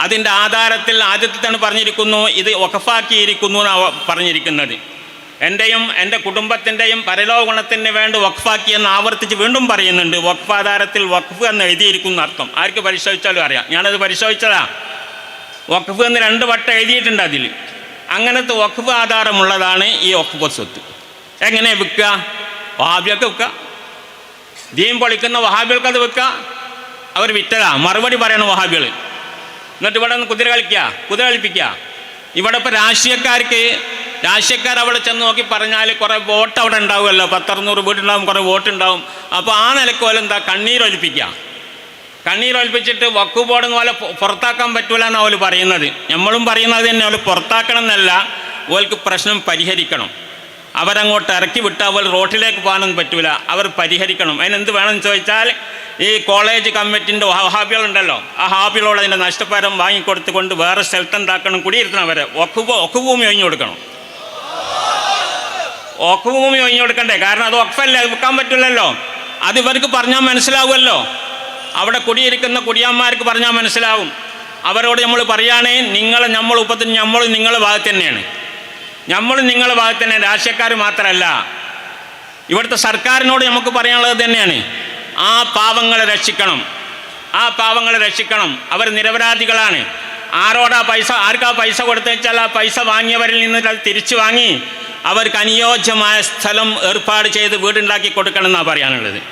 അതിന്റെ ആധാരത്തിൽ ആദ്യത്തിൽ തന്നെ പറഞ്ഞിരിക്കുന്നു ഇത് വഖഫാക്കിയിരിക്കുന്നു എന്നാണ് പറഞ്ഞിരിക്കുന്നത്. എന്റെയും എന്റെ കുടുംബത്തിന്റെയും പരലോകണത്തിന് വേണ്ടി വഖഫാക്കി എന്ന് ആവർത്തിച്ച് വീണ്ടും പറയുന്നുണ്ട്. വഖഫ് വഖഫ് എന്ന് എഴുതിയിരിക്കുന്ന അർത്ഥം. ആർക്ക് പരിശോധിച്ചാലും അറിയാം. ഞാനത് പരിശോധിച്ചതാ. വഖഫ് എന്ന് രണ്ട് വട്ടം എഴുതിയിട്ടുണ്ട് അതിൽ. അങ്ങനത്തെ വഖഫ് ആധാരമുള്ളതാണ് ഈ വഖഫ് സ്വത്ത്. എങ്ങനെ വിൽക്കുക? വഹാബിയൊക്കെ വെക്കുക. ദീൻ പൊളിക്കുന്ന വഹാബികൾക്ക് അത് വെക്കുക. അവർ വിറ്റതാ. മറുപടി പറയണം വഹാബികൾ എന്നിട്ട് ഇവിടെ നിന്ന് കുതിര കളിക്കുക. കുതിര കളിപ്പിക്കുക. ഇവിടെ ഇപ്പോൾ രാഷ്ട്രീയക്കാർക്ക് രാഷ്ട്രീയക്കാർ അവിടെ ചെന്ന് നോക്കി പറഞ്ഞാൽ കുറേ വോട്ട് അവിടെ ഉണ്ടാവുമല്ലോ. പത്തറുന്നൂറ് വീടുണ്ടാവും കുറേ വോട്ട് ഉണ്ടാവും അപ്പോൾ ആ നിലയ്ക്ക് പോലെ എന്താ കണ്ണീരൊലിപ്പിക്കുക കണ്ണീരൊലിപ്പിച്ചിട്ട് വക്കു ബോർഡ് പോലെ പുറത്താക്കാൻ പറ്റൂല എന്നാണ് അവർ പറയുന്നത്. നമ്മളും പറയുന്നത് തന്നെ. അവർ പുറത്താക്കണം എന്നല്ല ഓൾക്ക് പ്രശ്നം പരിഹരിക്കണം. അവരങ്ങോട്ട് ഇറക്കി വിട്ടാൽ അവർ റോട്ടിലേക്ക് പോകാനൊന്നും പറ്റൂല. അവർ പരിഹരിക്കണം. അതിനെന്ത് വേണമെന്ന് ചോദിച്ചാൽ ഈ കോളേജ് കമ്മിറ്റിന്റെ ഹാബികളുണ്ടല്ലോ ആ ഹാബികളോട് അതിന്റെ നഷ്ടപരം വാങ്ങിക്കൊടുത്തുകൊണ്ട് വേറെ സ്ഥലത്ത് ഉണ്ടാക്കണം കുടിയിരുത്തണം അവരെ. ഒക്കുഭൂ ഒക്കുഭൂമി ഒഴിഞ്ഞു കൊടുക്കണം. ഒക്കുഭൂമി ഒഴിഞ്ഞു കൊടുക്കണ്ടേ? കാരണം അത് ഒക്കല്ലേ അത് വിൽക്കാൻ പറ്റില്ലല്ലോ. അത് ഇവർക്ക് പറഞ്ഞാൽ മനസ്സിലാവുമല്ലോ. അവിടെ കുടിയിരിക്കുന്ന കുടിയാന്മാർക്ക് പറഞ്ഞാൽ മനസ്സിലാവും. അവരോട് നമ്മൾ പറയുകയാണെങ്കിൽ നിങ്ങളെ നമ്മൾ ഉപ്പത്തിന് നമ്മൾ നിങ്ങളുടെ ഭാഗത്ത് തന്നെയാണ്. നമ്മൾ നിങ്ങളുടെ ഭാഗത്ത് തന്നെ രാഷ്ട്രീയക്കാർ മാത്രമല്ല ഇവിടുത്തെ സർക്കാരിനോട് നമുക്ക് പറയാനുള്ളത് തന്നെയാണ്. ആ പാവങ്ങളെ രക്ഷിക്കണം. ആ പാവങ്ങളെ രക്ഷിക്കണം. അവർ നിരപരാധികളാണ്. ആരോടാ പൈസ ആർക്കാ പൈസ കൊടുത്തു വെച്ചാൽ ആ പൈസ വാങ്ങിയവരിൽ നിന്ന് തിരിച്ചു വാങ്ങി അവർക്ക് അനുയോജ്യമായ സ്ഥലം ഏർപ്പാട് ചെയ്ത് വീടുണ്ടാക്കി കൊടുക്കണം എന്നാണ് പറയാനുള്ളത്.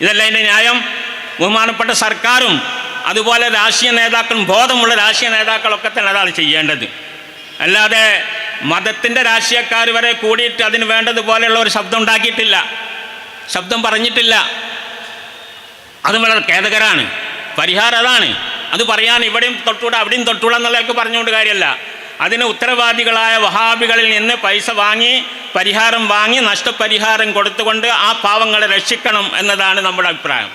ഇതല്ല എന്റെ ന്യായം? ബഹുമാനപ്പെട്ട സർക്കാരും അതുപോലെ രാഷ്ട്രീയ നേതാക്കളും ബോധമുള്ള രാഷ്ട്രീയ നേതാക്കളൊക്കെ തന്നെ അതാണ് ചെയ്യേണ്ടത്. അല്ലാതെ മതത്തിന്റെ രാഷ്ട്രീയക്കാർ വരെ കൂടിയിട്ട് അതിന് വേണ്ടതുപോലെയുള്ള ഒരു ശബ്ദം ഉണ്ടാക്കിയിട്ടില്ല. ശബ്ദം പറഞ്ഞിട്ടില്ല. അത് വളരെ ഖേദകരാണ്. പരിഹാരം അതാണ്. അത് പറയാൻ ഇവിടെയും തൊട്ടൂട അവിടെയും തൊട്ടൂട എന്നുള്ളവർക്ക് പറഞ്ഞുകൊണ്ട് കാര്യമല്ല. അതിന് ഉത്തരവാദികളായ വഹാബികളിൽ നിന്ന് പൈസ വാങ്ങി പരിഹാരം വാങ്ങി നഷ്ടപരിഹാരം കൊടുത്തുകൊണ്ട് ആ പാവങ്ങളെ രക്ഷിക്കണം എന്നതാണ് നമ്മുടെ അഭിപ്രായം.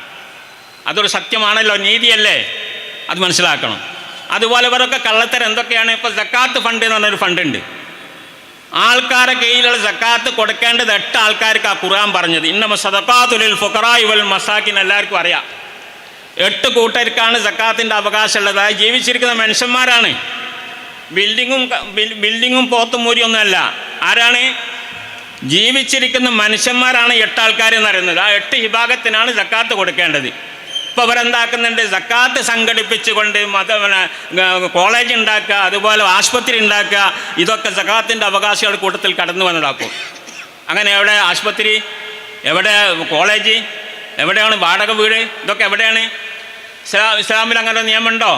അതൊരു സത്യമാണല്ലോ നീതിയല്ലേ? അത് മനസ്സിലാക്കണം. അതുപോലെ ഇവരൊക്കെ കള്ളത്തരം എന്തൊക്കെയാണ്? ഇപ്പോൾ സക്കാത്ത് ഫണ്ട് എന്ന് പറഞ്ഞൊരു ഫണ്ടുണ്ട്. ആൾക്കാരെ കയ്യിലുള്ള സക്കാത്ത് കൊടുക്കേണ്ടത് എട്ട് ആൾക്കാർക്ക് ആ ഖുർആൻ പറഞ്ഞത്. ഇന്നമ സദക്കാത്തുലിൽ ഫുഖറായി വൽ മസാക്കിൻ എല്ലാവർക്കും അറിയാം. എട്ട് കൂട്ടർക്കാണ് സക്കാത്തിന്റെ അവകാശമുള്ളത്. അത് ജീവിച്ചിരിക്കുന്ന മനുഷ്യന്മാരാണ്. ബിൽഡിങ്ങും ബിൽഡിങ്ങും പോത്തും മൂരിയൊന്നുമല്ല ആരാണ്? ജീവിച്ചിരിക്കുന്ന മനുഷ്യന്മാരാണ് എട്ട് ആൾക്കാരെന്ന് അറിയുന്നത്. ആ എട്ട് വിഭാഗത്തിനാണ് സക്കാത്ത് കൊടുക്കേണ്ടത്. ഇപ്പോൾ അവരെന്താക്കുന്നുണ്ട് സക്കാത്ത് സംഘടിപ്പിച്ചുകൊണ്ട് മത കോളേജ് ഉണ്ടാക്കുക അതുപോലെ ആശുപത്രി ഉണ്ടാക്കുക ഇതൊക്കെ സക്കാത്തിന്റെ അവകാശികൾ കൂട്ടത്തിൽ കടന്നു വന്നതാക്കും. അങ്ങനെ എവിടെ ആശുപത്രി? എവിടെ കോളേജ്? എവിടെയാണ് വാടക വീട്? ഇതൊക്കെ എവിടെയാണ്? ഇസ്ലാ ഇസ്ലാമിൽ അങ്ങനെ നിയമമുണ്ടോ?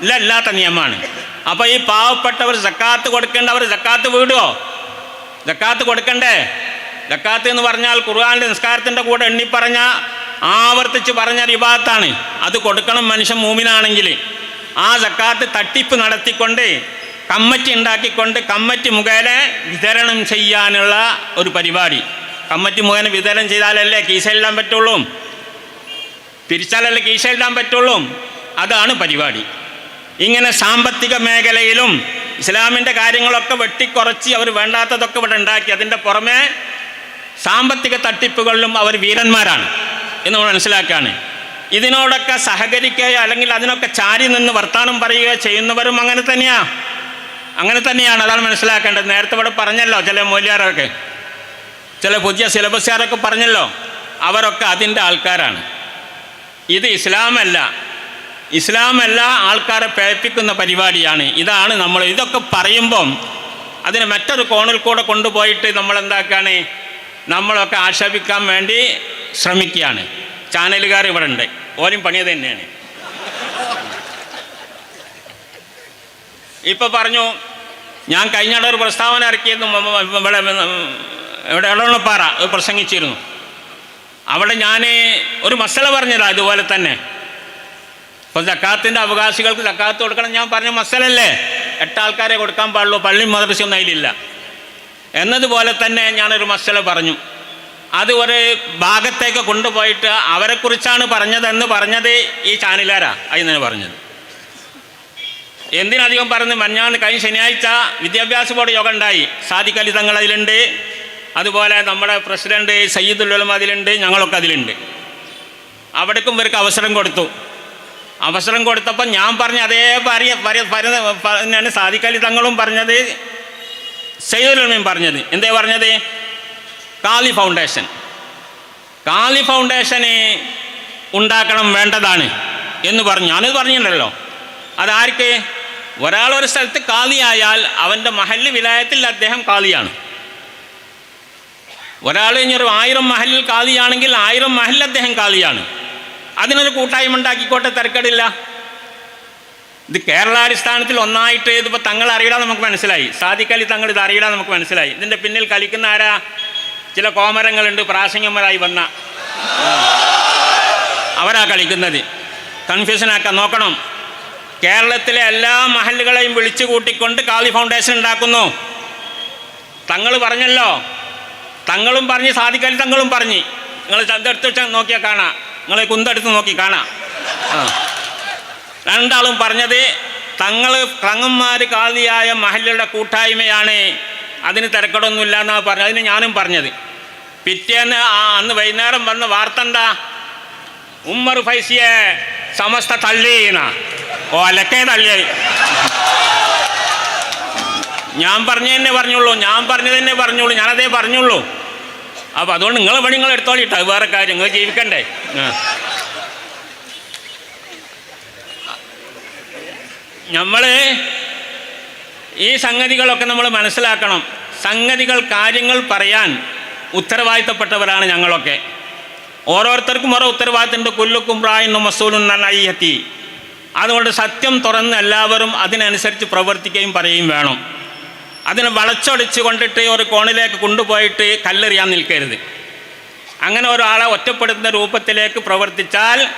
ഇല്ല ഇല്ലാത്ത നിയമമാണ്. അപ്പോൾ ഈ പാവപ്പെട്ടവർ സക്കാത്ത് കൊടുക്കേണ്ടവർ സക്കാത്ത് വീടുമോ സക്കാത്ത് കൊടുക്കണ്ടേ? സക്കാത്ത് എന്ന് പറഞ്ഞാൽ ഖുർആാന്റെ നിസ്കാരത്തിന്റെ കൂടെ എണ്ണി പറഞ്ഞ ആവർത്തിച്ച് പറഞ്ഞ റിബാത്താണ് അത് കൊടുക്കണം മനുഷ്യൻ മൂമിനാണെങ്കിൽ. ആ സക്കാത്ത് തട്ടിപ്പ് നടത്തിക്കൊണ്ട് കമ്മറ്റി ഉണ്ടാക്കിക്കൊണ്ട് കമ്മറ്റി മുഖേന വിതരണം ചെയ്യാനുള്ള ഒരു പരിപാടി. കമ്മറ്റി മുഖേന വിതരണം ചെയ്താലല്ലേ കീശയിലിടാൻ പറ്റുള്ളൂ? തിരിച്ചാലല്ലേ കീശയിലിടാൻ പറ്റുള്ളൂ? അതാണ് പരിപാടി. ഇങ്ങനെ സാമ്പത്തിക മേഖലയിലും ഇസ്ലാമിന്റെ കാര്യങ്ങളൊക്കെ വെട്ടിക്കുറച്ച് അവർ വേണ്ടാത്തതൊക്കെ ഇവിടെ ഉണ്ടാക്കി. അതിന്റെ പുറമെ സാമ്പത്തിക തട്ടിപ്പുകളിലും അവർ വീരന്മാരാണ്. എന്ന് നമ്മൾ മനസ്സിലാക്കുകയാണ് ഇതിനോടൊക്കെ സഹകരിക്കുകയോ അല്ലെങ്കിൽ അതിനൊക്കെ ചാരി നിന്ന് വർത്താനം പറയുകയോ ചെയ്യുന്നവരും അങ്ങനെ തന്നെയാ. അങ്ങനെ തന്നെയാണ്. അതാണ് മനസ്സിലാക്കേണ്ടത്. നേരത്തെ ഇവിടെ പറഞ്ഞല്ലോ ചില മൂല്യാരൊക്കെ. ചില പുതിയ സിലബസുകാരൊക്കെ പറഞ്ഞല്ലോ. അവരൊക്കെ അതിന്റെ ആൾക്കാരാണ്. ഇത് ഇസ്ലാമല്ല. ഇസ്ലാമല്ല ആൾക്കാരെ പേപ്പിക്കുന്ന പരിപാടിയാണ്. ഇതാണ് നമ്മൾ ഇതൊക്കെ പറയുമ്പം അതിന് മറ്റൊരു കോണിൽ കൂടെ കൊണ്ടുപോയിട്ട് നമ്മൾ എന്താക്കാണ് നമ്മളൊക്കെ ആക്ഷേപിക്കാൻ വേണ്ടി ശ്രമിക്കുകയാണ്. ചാനലുകാർ ഇവിടെ ഉണ്ട് ഓരും പണിയത് തന്നെയാണ്. ഇപ്പം പറഞ്ഞു ഞാൻ കഴിഞ്ഞ ഒരു പ്രസ്താവന ഇറക്കിയിരുന്നു. ഇവിടെ ഇവിടെ എടവണ്ണപ്പാറ അത് പ്രസംഗിച്ചിരുന്നു. അവിടെ ഞാൻ ഒരു മസല പറഞ്ഞതാ ഇതുപോലെ തന്നെ. ഇപ്പോൾ ജക്കാത്തിന്റെ അവകാശികൾക്ക് ജക്കാത്ത് കൊടുക്കണം ഞാൻ പറഞ്ഞ മസലല്ലേ എട്ട് ആൾക്കാരെ കൊടുക്കാൻ പാടുള്ളൂ. പള്ളി മദ്രസയൊന്നും അതിലില്ല. എന്നതുപോലെ തന്നെ ഞാനൊരു മസല പറഞ്ഞു അത് ഒരു ഭാഗത്തേക്ക് കൊണ്ടുപോയിട്ട് അവരെക്കുറിച്ചാണ് പറഞ്ഞതെന്ന് പറഞ്ഞത് ഈ ചാനലുകാരാ അതിന് പറഞ്ഞത് എന്തിനധികം പറഞ്ഞ് മഞ്ഞാണ് കഴിഞ്ഞ ശനിയാഴ്ച വിദ്യാഭ്യാസ ബോർഡ് യോഗം ഉണ്ടായി സാദിഖ് തങ്ങൾ അതിലുണ്ട് അതുപോലെ നമ്മുടെ പ്രസിഡന്റ് സയ്യിദുൽ ഉലമ അതിലുണ്ട് ഞങ്ങളൊക്കെ അതിലുണ്ട് അവിടേക്കും ഇവർക്ക് അവസരം കൊടുത്തു അവസരം കൊടുത്തപ്പോൾ ഞാൻ പറഞ്ഞ അതേ പറയ പറയ- പറഞ്ഞാണ് സാദിഖ് തങ്ങളും പറഞ്ഞത് ഉലമയും പറഞ്ഞത്. എന്തേ പറഞ്ഞത്? കാലി ഫൗണ്ടേഷൻ കാലി ഫൗണ്ടേഷന് ഉണ്ടാക്കണം വേണ്ടതാണ് എന്ന് പറഞ്ഞു. ഞാനത് പറഞ്ഞിട്ടുണ്ടല്ലോ. അതാർക്ക്? ഒരാൾ ഒരു സ്ഥലത്ത് കാലിയായാൽ അവന്റെ മഹല്ല് വിലായത്തിൽ അദ്ദേഹം കാലിയാണ് ഒരാൾ ഇനിയൊരു ആയിരം മഹലിൽ കാലിയാണെങ്കിൽ ആയിരം മഹലിൽ അദ്ദേഹം കാലിയാണ് അതിനൊരു കൂട്ടായ്മ ഉണ്ടാക്കിക്കോട്ടെ തിരക്കടില്ല. ഇത് കേരളാടിസ്ഥാനത്തിൽ ഒന്നായിട്ട് ഇതിപ്പോൾ തങ്ങൾ അറിയില്ല നമുക്ക് മനസ്സിലായി. സാദിക്കലി തങ്ങൾ ഇത് അറിയില്ല നമുക്ക് മനസ്സിലായി. ഇതിന്റെ പിന്നിൽ കളിക്കുന്ന ആരാ? ചില കോമരങ്ങളുണ്ട് പ്രാസംഗന്മാരായി വന്ന. അവരാ കളിക്കുന്നത്. കൺഫ്യൂഷനാക്കാൻ നോക്കണം. കേരളത്തിലെ എല്ലാ മഹലുകളെയും വിളിച്ചു കൂട്ടിക്കൊണ്ട് കാളി ഫൗണ്ടേഷൻ ഉണ്ടാക്കുന്നു. തങ്ങൾ പറഞ്ഞല്ലോ. തങ്ങളും പറഞ്ഞ് സാധിക്കലി തങ്ങളും പറഞ്ഞ്. നിങ്ങൾ ചന്തെടുത്ത് നോക്കിയാൽ കാണാം. നിങ്ങൾ കുന്തെടുത്ത് നോക്കി കാണാം. ആ. രണ്ടാളും പറഞ്ഞത് തങ്ങൾ തങ്ങന്മാർ കാളിയായ മഹല്ലുടെ കൂട്ടായ്മയാണ് അതിന് തിരക്കടൊന്നുമില്ല എന്നാണ് പറഞ്ഞത്. അതിന് ഞാനും പറഞ്ഞത്. പിറ്റേന്ന് ആ അന്ന് വൈകുന്നേരം വന്ന വാർത്ത എന്താ? ഉമ്മർ ഫൈസിയെ സമസ്ത തള്ളീന ഓ അലക്കേ തള്ളിയായി. ഞാൻ പറഞ്ഞു തന്നെ പറഞ്ഞുള്ളൂ ഞാൻ പറഞ്ഞത് തന്നെ പറഞ്ഞുള്ളൂ ഞാനതേ പറഞ്ഞുള്ളൂ. അപ്പോൾ അതുകൊണ്ട് നിങ്ങൾ പണി നിങ്ങൾ എടുത്തോളിട്ടോ വേറെ കാര്യം നിങ്ങൾ ജീവിക്കണ്ടേ? ആ. നമ്മൾ ഈ സംഗതികളൊക്കെ നമ്മൾ മനസ്സിലാക്കണം. സംഗതികൾ കാര്യങ്ങൾ പറയാൻ ഉത്തരവാദിത്തപ്പെട്ടവരാണ് ഞങ്ങളൊക്കെ. ഓരോരുത്തർക്കും ഓരോ ഉത്തരവാദിത്തമുണ്ട്. കുല്ലുക്കും പ്രായനും മസൂലും അയ്യത്തി. അതുകൊണ്ട് സത്യം തുറന്ന് എല്ലാവരും അതിനനുസരിച്ച് പ്രവർത്തിക്കുകയും പറയുകയും വേണം. അതിനെ വളച്ചൊടിച്ച് കൊണ്ടിട്ട് ഒരു കോണിലേക്ക് കൊണ്ടുപോയിട്ട് കല്ലെറിയാൻ നിൽക്കരുത്. അങ്ങനെ ഒരാളെ ഒറ്റപ്പെടുത്തുന്ന രൂപത്തിലേക്ക് പ്രവർത്തിച്ചാൽ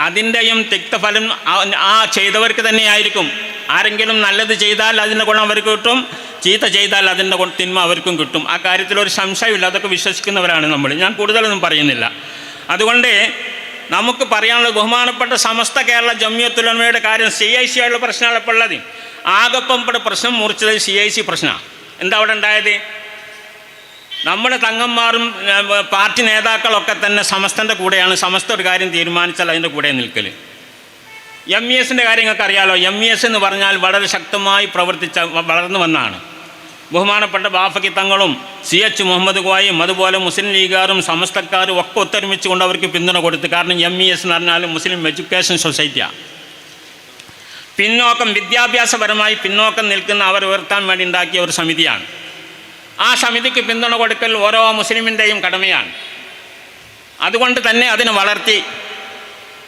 അതിന്റെയും തിക്തഫലം ആ- ചെയ്തവർക്ക് തന്നെയായിരിക്കും. ആരെങ്കിലും നല്ലത് ചെയ്താൽ അതിന്റെ ഗുണം അവർക്ക് കിട്ടും. ചീത്ത ചെയ്താൽ അതിന്റെ തിന്മ അവർക്കും കിട്ടും. ആ കാര്യത്തിൽ ഒരു സംശയമില്ല. അതൊക്കെ വിശ്വസിക്കുന്നവരാണ് നമ്മൾ. ഞാൻ കൂടുതലൊന്നും പറയുന്നില്ല. അതുകൊണ്ട് നമുക്ക് പറയാനുള്ള ബഹുമാനപ്പെട്ട സമസ്ത കേരള ജമ്യത്തുലമയുടെ കാര്യം സി ഐ സി ആയുള്ള പ്രശ്നമാണ് ഇപ്പോൾ ഉള്ളത്. ആകപ്പം ഇവിടെ പ്രശ്നം മുറിച്ചത് സി ഐ സി പ്രശ്നമാണ്. എന്താ അവിടെ ഉണ്ടായത്? നമ്മുടെ തങ്ങന്മാരും പാർട്ടി നേതാക്കളൊക്കെ തന്നെ സമസ്തന്റെ കൂടെയാണ്. സമസ്ത ഒരു കാര്യം തീരുമാനിച്ചാൽ അതിന്റെ കൂടെ നിൽക്കൽ എം ഇ എസിന്റെ കാര്യങ്ങൾക്ക് അറിയാലോ. എം ഇ എസ് എന്ന് പറഞ്ഞാൽ വളരെ ശക്തമായി പ്രവർത്തിച്ച വളർന്നു വന്നാണ്. ബഹുമാനപ്പെട്ട ബാഫക്കി തങ്ങളും സി എച്ച് മുഹമ്മദ് ഖായും അതുപോലെ മുസ്ലിം ലീഗുകാരും സമസ്തക്കാരും ഒക്കെ ഒത്തൊരുമിച്ച് കൊണ്ട് അവർക്ക് പിന്തുണ കൊടുത്തു കാരണം എം ഇ എസ് എന്ന് പറഞ്ഞാൽ മുസ്ലിം എഡ്യൂക്കേഷൻ സൊസൈറ്റിയാണ് പിന്നോക്കം വിദ്യാഭ്യാസപരമായി പിന്നോക്കം നിൽക്കുന്ന അവർ ഉയർത്താൻ വേണ്ടി ഉണ്ടാക്കിയ ഒരു സമിതിയാണ്. ആ സമിതിക്ക് പിന്തുണ കൊടുക്കൽ ഓരോ മുസ്ലിമിന്റെയും കടമയാണ്. അതുകൊണ്ട് തന്നെ അതിനെ വളർത്തി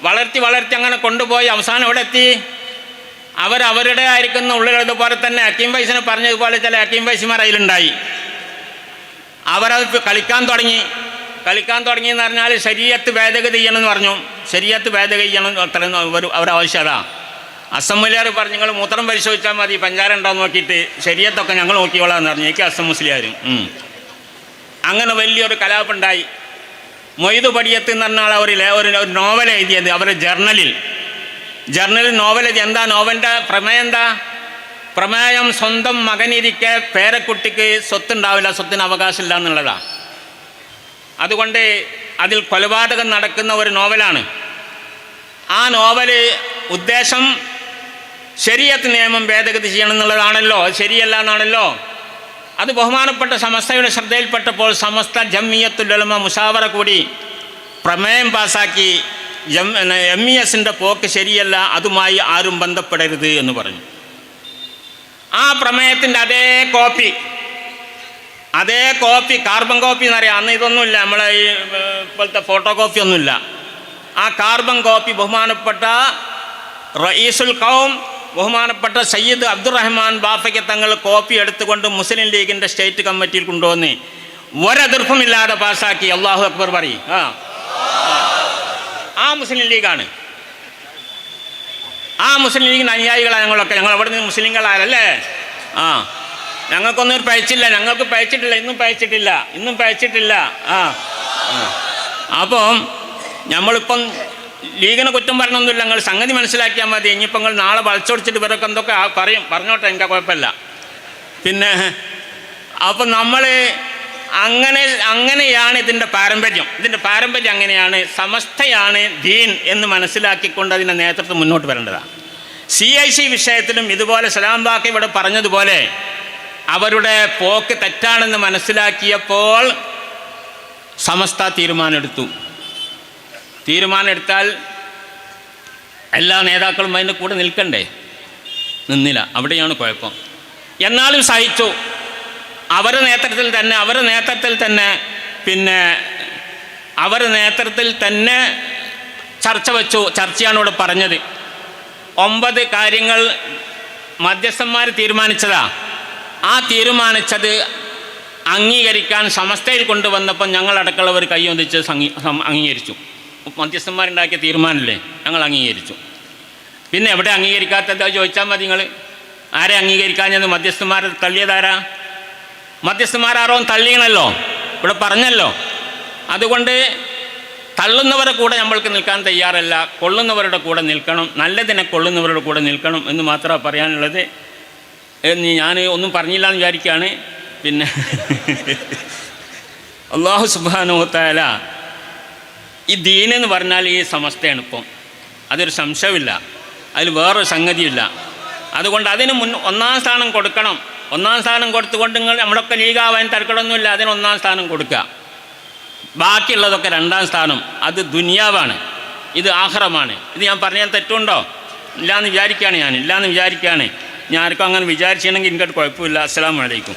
വളർത്തി വളർത്തി അങ്ങനെ കൊണ്ടുപോയി അവസാനം എവിടെ എത്തി? അവരവരുടെ ആയിരിക്കുന്ന ഉള്ളിലുള്ളതുപോലെ തന്നെ അക്കീം വൈസിനെ പറഞ്ഞതുപോലെ ചില അക്കീം വൈസിമാർ അതിലുണ്ടായി. അവരത് കളിക്കാൻ തുടങ്ങി. കളിക്കാൻ തുടങ്ങി എന്ന് പറഞ്ഞാൽ ശരീരത്ത് ഭേദഗതി ചെയ്യണമെന്ന് പറഞ്ഞു. ശരീരത്ത് ഭേദഗതി ചെയ്യണം അത്ര ഒരു അസംബലിയാർ പറഞ്ഞു നിങ്ങൾ മൂത്രം പരിശോധിച്ചാൽ മതി പഞ്ചാര ഉണ്ടോ നോക്കിയിട്ട് ശരീരത്തൊക്കെ ഞങ്ങൾ നോക്കിയോളാം എന്ന് പറഞ്ഞു. എനിക്ക് അസം മുസ്ലിയാരും അങ്ങനെ വലിയൊരു കലാപുണ്ടായി. മൊയ്തു പടിയത്ത് എന്ന് പറഞ്ഞാൽ അവർ ഒരു നോവൽ എഴുതിയത് അവരുടെ ജേർണലിൽ. ജേർണലിൽ നോവൽ എഴുതി. എന്താ നോവലിന്റെ പ്രമേയം എന്താ? പ്രമേയം സ്വന്തം മകനിരിക്കെ പേരക്കുട്ടിക്ക് സ്വത്തുണ്ടാവില്ല സ്വത്തിന് അവകാശമില്ല എന്നുള്ളതാണ് അതുകൊണ്ട് അതിൽ കൊലപാതകം നടക്കുന്ന ഒരു നോവലാണ്. ആ നോവൽ ഉദ്ദേശം ശരീരത്ത് നിയമം ഭേദഗതി ചെയ്യണം എന്നുള്ളതാണല്ലോ അത് ശരിയല്ല എന്നാണല്ലോ അത് ബഹുമാനപ്പെട്ട സമസ്തയുടെ ശ്രദ്ധയിൽപ്പെട്ടപ്പോൾ സമസ്ത ജമ്മിയത്തുലമ മുഷാവറ കൂടി പ്രമേയം പാസാക്കി ജം എം ഇ എസിന്റെ പോക്ക് ശരിയല്ല അതുമായി ആരും ബന്ധപ്പെടരുത് എന്ന് പറഞ്ഞു. ആ പ്രമേയത്തിന്റെ അതേ കോപ്പി അതേ കോപ്പി കാർബൺ കോപ്പി എന്നറിയാം. അന്ന് ഇതൊന്നുമില്ല നമ്മളെ ഈ ഇപ്പോഴത്തെ ഫോട്ടോ കോപ്പി ഒന്നുമില്ല. ആ കാർബൺ കോപ്പി ബഹുമാനപ്പെട്ട റയീസുൽ കൗം ബഹുമാനപ്പെട്ട സയ്യിദ് അബ്ദുറഹ്മാൻ ബാഫയ്ക്ക് തങ്ങൾ കോപ്പി എടുത്തുകൊണ്ട് മുസ്ലിം ലീഗിന്റെ സ്റ്റേറ്റ് കമ്മിറ്റിയിൽ കൊണ്ടുവന്ന് ഒരതിർപ്പമില്ലാതെ പാസ്സാക്കി. അള്ളാഹു അക്ബർ പറയും. ആ. ആ മുസ്ലിം ലീഗാണ്. ആ മുസ്ലിം ലീഗിന്റെ അനുയായികളാണ് ഞങ്ങളൊക്കെ. ഞങ്ങൾ അവിടെ നിന്ന് മുസ്ലിങ്ങളായല്ലേ ആ. ഞങ്ങൾക്കൊന്നും ഒരു പഴിച്ചില്ല. ഞങ്ങൾക്ക് പഴിച്ചിട്ടില്ല. ഇന്നും പഴിച്ചിട്ടില്ല. ഇന്നും പഴിച്ചിട്ടില്ല. ആ. അപ്പം നമ്മളിപ്പം ലീഗിനെ കുറ്റം പറയണമെന്നില്ല നിങ്ങൾ സംഗതി മനസ്സിലാക്കിയാൽ മതി. ഇനിയിപ്പോൾ നിങ്ങൾ നാളെ വളച്ചൊടിച്ചിട്ട് ഇവരൊക്കെ എന്തൊക്കെ പറയും. പറഞ്ഞോട്ടെ എനിക്ക് കുഴപ്പമില്ല. പിന്നെ അപ്പം നമ്മൾ അങ്ങനെ അങ്ങനെയാണ് ഇതിന്റെ പാരമ്പര്യം. ഇതിന്റെ പാരമ്പര്യം അങ്ങനെയാണ്. സമസ്തയാണ് ദീൻ എന്ന് മനസ്സിലാക്കിക്കൊണ്ട് അതിന്റെ നേതൃത്വം മുന്നോട്ട് വരേണ്ടതാണ് സി ഐ സി വിഷയത്തിലും ഇതുപോലെ സലാം ബാക്കി ഇവിടെ പറഞ്ഞതുപോലെ അവരുടെ പോക്ക് തെറ്റാണെന്ന് മനസ്സിലാക്കിയപ്പോൾ സമസ്ത തീരുമാനമെടുത്തു. തീരുമാനമെടുത്താൽ എല്ലാ നേതാക്കളും അതിന്റെ കൂടെ നിൽക്കണ്ടേ? നിന്നില്ല. അവിടെയാണ് കുഴപ്പം. എന്നാലും സഹിച്ചു. അവരുടെ നേതൃത്വത്തിൽ തന്നെ അവരുടെ നേതൃത്വത്തിൽ തന്നെ പിന്നെ അവരുടെ നേതൃത്വത്തിൽ തന്നെ ചർച്ച വെച്ചു. ചർച്ചയാണ് ഇവിടെ പറഞ്ഞത്. ഒമ്പത് കാര്യങ്ങൾ മധ്യസ്ഥന്മാർ തീരുമാനിച്ചതാ. ആ തീരുമാനിച്ചത് അംഗീകരിക്കാൻ സമസ്തയിൽ കൊണ്ടുവന്നപ്പോൾ ഞങ്ങളടക്കമുള്ളവർ കൈയൊന്നിച്ച് അംഗീകരിച്ചു. മധ്യസ്ഥന്മാരുണ്ടാക്കിയ തീരുമാനമല്ലേ? ഞങ്ങൾ അംഗീകരിച്ചു. പിന്നെ എവിടെ അംഗീകരിക്കാത്തത്? ചോദിച്ചാൽ മതി നിങ്ങൾ ആരെ അംഗീകരിക്കാഞ്ഞത്? മധ്യസ്ഥന്മാർ തള്ളിയതാരാ? മധ്യസ്ഥന്മാരാരോ തള്ളിയണല്ലോ. ഇവിടെ പറഞ്ഞല്ലോ. അതുകൊണ്ട് തള്ളുന്നവരുടെ കൂടെ നമ്മൾക്ക് നിൽക്കാൻ തയ്യാറല്ല. കൊള്ളുന്നവരുടെ കൂടെ നിൽക്കണം. നല്ലതിനെ കൊള്ളുന്നവരുടെ കൂടെ നിൽക്കണം എന്ന് മാത്രമാണ് പറയാനുള്ളത്. എന്ന് ഞാൻ ഒന്നും പറഞ്ഞില്ല എന്ന് വിചാരിക്കുകയാണ്. പിന്നെ അള്ളാഹു സുബാനുത്താല ഈ ദീനെന്ന് പറഞ്ഞാൽ ഈ സമസ്തയാണ് ഇപ്പം. അതൊരു സംശയമില്ല അതിൽ വേറൊരു സംഗതിയില്ല അതുകൊണ്ട് അതിന് മുൻ ഒന്നാം സ്ഥാനം കൊടുക്കണം. ഒന്നാം സ്ഥാനം കൊടുത്തുകൊണ്ട് നിങ്ങൾ നമ്മളൊക്കെ ലീഗാവാൻ തരക്കടൊന്നുമില്ല അതിന് ഒന്നാം സ്ഥാനം കൊടുക്കുക. ബാക്കിയുള്ളതൊക്കെ രണ്ടാം സ്ഥാനം. അത് ദുനിയാവാണ്. ഇത് ആഹ്റമാണ്. ഇത് ഞാൻ പറഞ്ഞാൽ തെറ്റുണ്ടോ? ഇല്ലാന്ന് വിചാരിക്കുകയാണ് ഞാൻ. ഇല്ലാന്ന് വിചാരിക്കുകയാണ്. ഞാൻ ആർക്കും അങ്ങനെ വിചാരിച്ചിട്ടുണ്ടെങ്കിൽ എനിക്കത് കുഴപ്പമില്ല. അസ്സാം വലൈക്കും